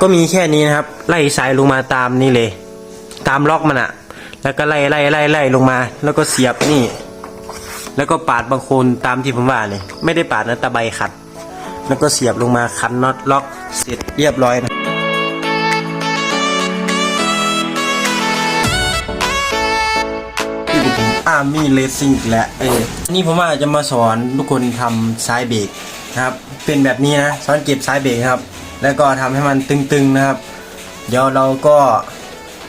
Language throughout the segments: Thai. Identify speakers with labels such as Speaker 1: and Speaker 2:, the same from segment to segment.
Speaker 1: ก็มีแค่นี้นะครับ ไล่สายลงมาตามนี่เลย ตามล็อกมันอะแล้วก็ไล่ไล่ไล่ไล่ลงมา แล้วก็เสียบนี่ แล้วก็ปาดบางโคนตามที่ผมว่าเลยไม่ได้ปาดนะตะไบขัด แล้วก็เสียบลงมาคันน็อตล็อกเสร็จเรียบร้อยนะที่ผมอาร์มี่เลสซิ่งและเออนี่ผมว่าจะมาสอนทุกคนทำซ้ายเบรกนะครับ เป็นแบบนี้นะสอนเก็บซ้ายเบรกครับ แล้วก็ทำให้มันตึงๆนะครับ เดี๋ยวเราก็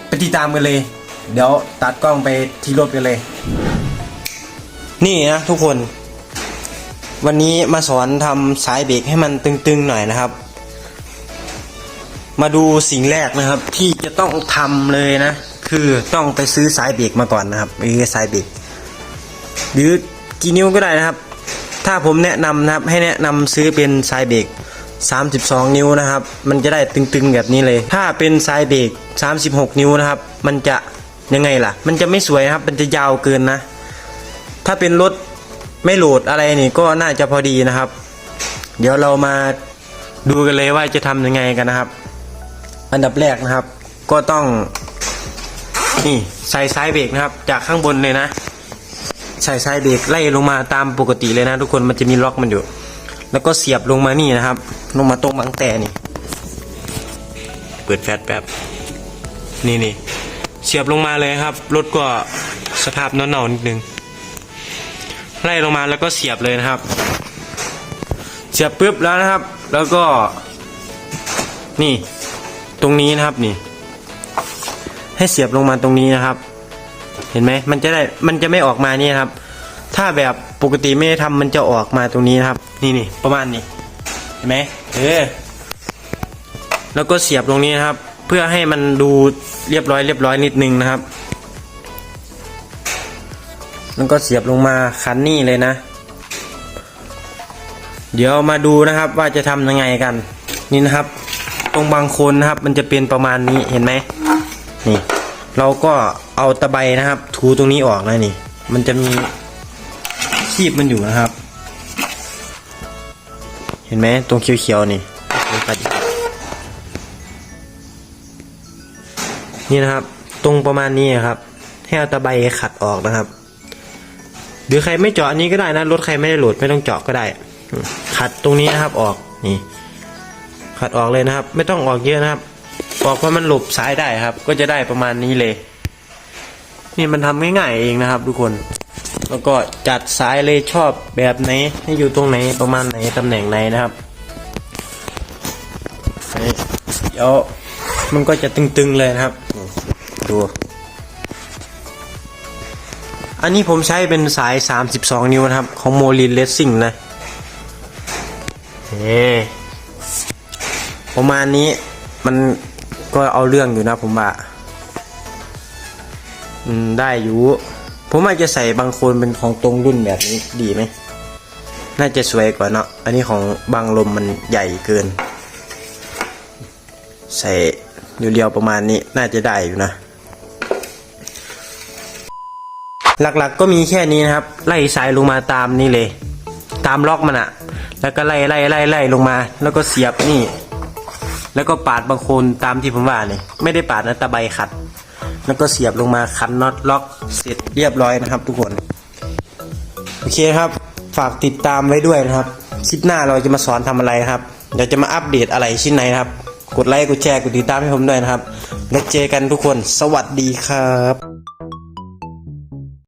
Speaker 1: ไปติดตามกันเลย เดี๋ยวตัดกล้องไปที่รถกันเลย นี่นะทุกคน วันนี้มาสอนทำสายเบรกให้มันตึงๆหน่อยนะครับ มาดูสิ่งแรกนะครับ ที่จะต้องทำเลยนะ คือต้องไปซื้อสายเบรกมาก่อนนะครับไปซื้อสายเบรกหรือกี่นิ้วก็ได้นะครับ ถ้าผมแนะนำนะครับให้แนะนำซื้อเป็นสายเบรก 32 นิ้วนะครับ มันจะได้ตึงๆแบบนี้เลย ถ้าเป็นสายเบรก36 นิ้วนะครับ มันจะยังไงล่ะ มันจะไม่สวยนะครับ มันจะยาวเกินนะ ถ้าเป็นรถไม่โหลดอะไรนี่ก็น่าจะพอดีนะครับ เดี๋ยวเรามาดูกันเลยว่าจะทำยังไงกันนะครับ อันดับแรกนะครับ ก็ต้องนี่ใส่ซ้ายเบรกนะครับ จากข้างบนเลยนะ ใส่ซ้ายเบรกไล่ลงมาตามปกติเลยนะ ทุกคนมันจะมีล็อกมันอยู่ แล้วก็เสียบลงมานี่นะครับ ลงมาตรงบังแต่นี่ เปิดแฟลชแป๊บ นี่นี่เสียบลงมาเลยครับ รถก็สภาพเน่าๆนิดนึง ไล่ลงมาแล้วก็เสียบเลยนะครับ เสียบปุ๊บแล้วนะครับ แล้วก็ นี่ ตรงนี้นะครับนี่ ให้เสียบลงมาตรงนี้นะครับ เห็นไหมมันจะได้ มันจะไม่ออกมานี่นครับ ถ้าแบบปกติไม่ได้ทำมันจะออกมาตรงนี้นะครับ นี่นี่ประมาณนี้เห็นไหมเออแล้วก็เสียบตรงนี้นะครับ เพื่อให้มันดูเรียบร้อยเรียบร้อยนิดนึงนะครับแล้วก็เสียบลงมาคันนี่เลยนะ เดี๋ยวมาดูนะครับว่าจะทำยังไงกัน นี่นะครับ ตรงบางคนนะครับ มันจะเป็นประมาณนี้เห็นไหมนี่ เราก็เอาตะไบนะครับ ถูตรงนี้ออกนะนี่ มันจะมี คีบมันอยู่นะครับ เห็นไหมตรงเขียวๆนี่นี่นะครับ ตรงประมาณนี้ครับ ให้เอาตะไบขัดออกนะครับ หรือใครไม่เจาะอันนี้ก็ได้นะรถใครไม่ได้โหลดไม่ต้องเจาะก็ได้ ขัดตรงนี้นะครับออกนี่ ขัดออกเลยนะครับ ไม่ต้องออกเยอะนะครับออกเพราะมันหลบซ้ายได้ครับ ก็จะได้ประมาณนี้เลย นี่มันทำง่ายๆเองนะครับทุกคน แล้วก็จัดสายเลยชอบแบบไหนให้อยู่ตรงไหนประมาณไหนตำแหน่งไหนนะครับเดี๋ยวมันก็จะตึงๆเลยนะครับดูอันนี้ผมใช้เป็นสาย 32 นิ้วนะครับ ของโมลินเลสซิ่งนะนี่ประมาณนี้มันก็เอาเรื่องอยู่นะผมว่าอืมได้อยู่ ผมอาจจะใส่บางคนเป็นของตรงรุ่นแบบนี้ดีไหม น่าจะสวยกว่าเนาะ อันนี้ของบางลมมันใหญ่เกิน ใส่เรียวๆประมาณนี้น่าจะได้อยู่นะ หลักๆก็มีแค่นี้นะครับ ไล่สายลงมาตามนี่เลย ตามล็อกมันอะแล้วก็ไล่ไล่ไล่ไล่ลงมา แล้วก็เสียบนี่ แล้วก็ปาดบางคนตามที่ผมว่าเลยไม่ได้ปาดนะตะไบขัด แล้วก็เสียบลงมาคันน็อตล็อกเสร็จเรียบร้อยนะครับ ทุกคนโอเคครับ ฝากติดตามไว้ด้วยนะครับคลิปหน้าเราจะมาสอนทำอะไรครับเดี๋ยวจะมาอัปเดตอะไรชิ้นไหนครับ กดไลค์กดแชร์กดติดตามให้ผมด้วยนะครับ แล้วเจอกันทุกคนสวัสดีครับ